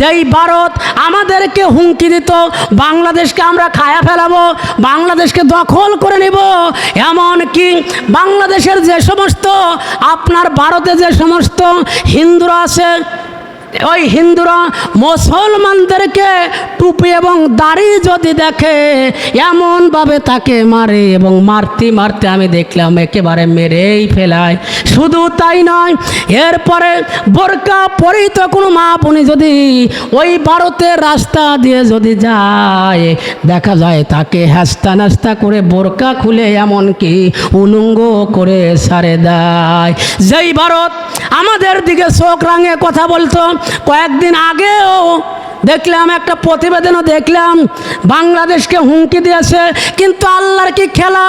যেই ভারত আমাদেরকে হুমকি দিত, বাংলাদেশকে আমরা খায়া ফেলাবো, বাংলাদেশকে দখল করে নেব এমন কি বাংলাদেশের যে সমস্ত, আপনার ভারতে যে সমস্ত হিন্দুরা আছে ওই হিন্দুরা মুসলমানদেরকে টুপি এবং দাড়ি যদি দেখে, এমনভাবে তাকে মারে এবং মারতে মারতে আমি দেখলাম একেবারে মেরেই ফেলায়। শুধু তাই নয়, এরপরে বোরকা পরিত কোনো মা বোনি যদি ওই ভারতের রাস্তা দিয়ে যদি যায়, দেখা যায় তাকে হাস্তা নাস্তা করে বোরকা খুলে এমনকি উলঙ্গ করে সারে দেয়। যেই ভারত আমাদের দিকে চোখ রাঙে কথা বলতো কয়েকদিন আগেও দেখলাম একটা প্রতিবেদনও দেখলাম, বাংলাদেশকে হুমকি দিয়েছে, কিন্তু আল্লাহর কি খেলা?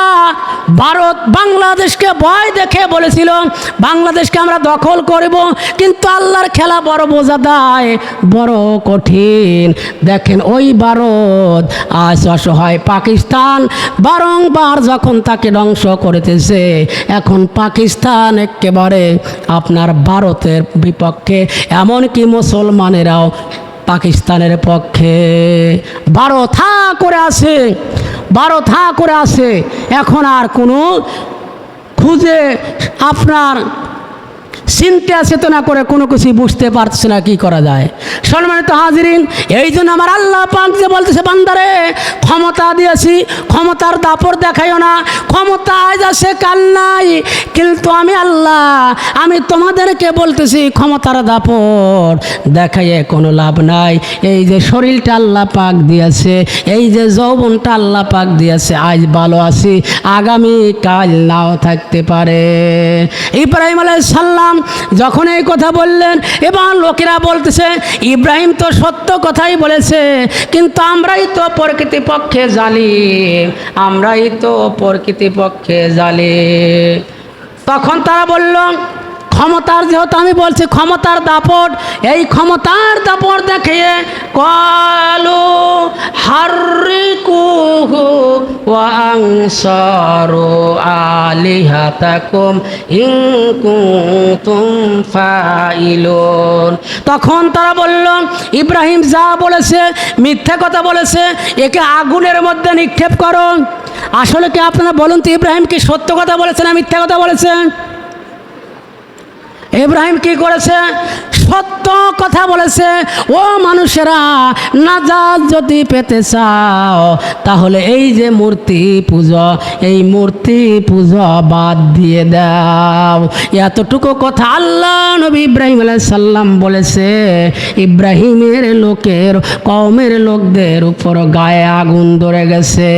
ভারত বাংলাদেশকে ভয় দেখে বলেছিল, বাংলাদেশকে আমরা দখল করব, কিন্তু আল্লাহর খেলা বড় বোঝা দেয়, বড় কঠিন। দেখেন ওই ভারত আজ অসহায়। পাকিস্তান বারংবার যখন তাকে ধ্বংস করিতেছে, এখন পাকিস্তান একেবারে আপনার ভারতের বিপক্ষে। এমনকি মুসলমানেরাও পাকিস্তানের পক্ষে। বারো থা করে আছে, বারো থা করে আছে। এখন আর কোনো খুঁজে আপনার চিন্তা চেতনা করে কোনো কিছু বুঝতে পারছে না, কি করা যায়। সম্মানিত হাজিরিন, এই জন্য আমার আল্লাহ পাক যে বলতেছে, বান্দারে ক্ষমতা দিয়েছি, ক্ষমতার দাপর দেখাইও না, ক্ষমতা আজ আছে, কাল নাই। কিন্তু আমি আল্লাহ, আমি তোমাদেরকে বলতেছি, ক্ষমতার দাপর দেখাইয়ে কোনো লাভ নাই। এই যে শরীরটা আল্লাহ পাক দিয়েছে, এই যে যৌবনটা আল্লাহ পাক দিয়েছে, আজ ভালো আছি, আগামী কাল নাও থাকতে পারে। ইব্রাহিম আলাইহিস সাল্লাম যখন এই কথা বললেন এবং লোকেরা বলতেছে, ইব্রাহিম তো সত্য কথাই বলেছে, কিন্তু আমরাই তো প্রকৃতি পক্ষে জালি আমরাই তো প্রকৃতি পক্ষে জালি তখন তারা বলল, ক্ষমতার যেহেতু আমি বলছি, ক্ষমতার দাপট, এই ক্ষমতার দাপট দেখিয়ে কলু হারিকুহু ওয়াংসারু আলিহাতাকুম ইন কুনতুম ফাইলুন তখন তারা বলল, ইব্রাহিম যা বলেছে, মিথ্যা কথা বলেছে, একে আগুনের মধ্যে নিক্ষেপ করো। আসলে কি আপনারা বলুন তো ইব্রাহিম কি সত্য কথা বলেছে না মিথ্যা কথা বলেছে? ইব্রাহিম কি করেছে? সত্য কথা বলেছে, ও মানুষেরা, নাজাত যদি পেতে চাও, তাহলে এই যে মূর্তি পুজো, এই মূর্তি পুজো বাদ দিয়ে দাও। এতটুকু কথা আল্লাহ নবী ইব্রাহিম সাল্লাম বলেছে, ইব্রাহিমের লোকের কমের লোকদের উপর গায়ে আগুন ধরে গেছে।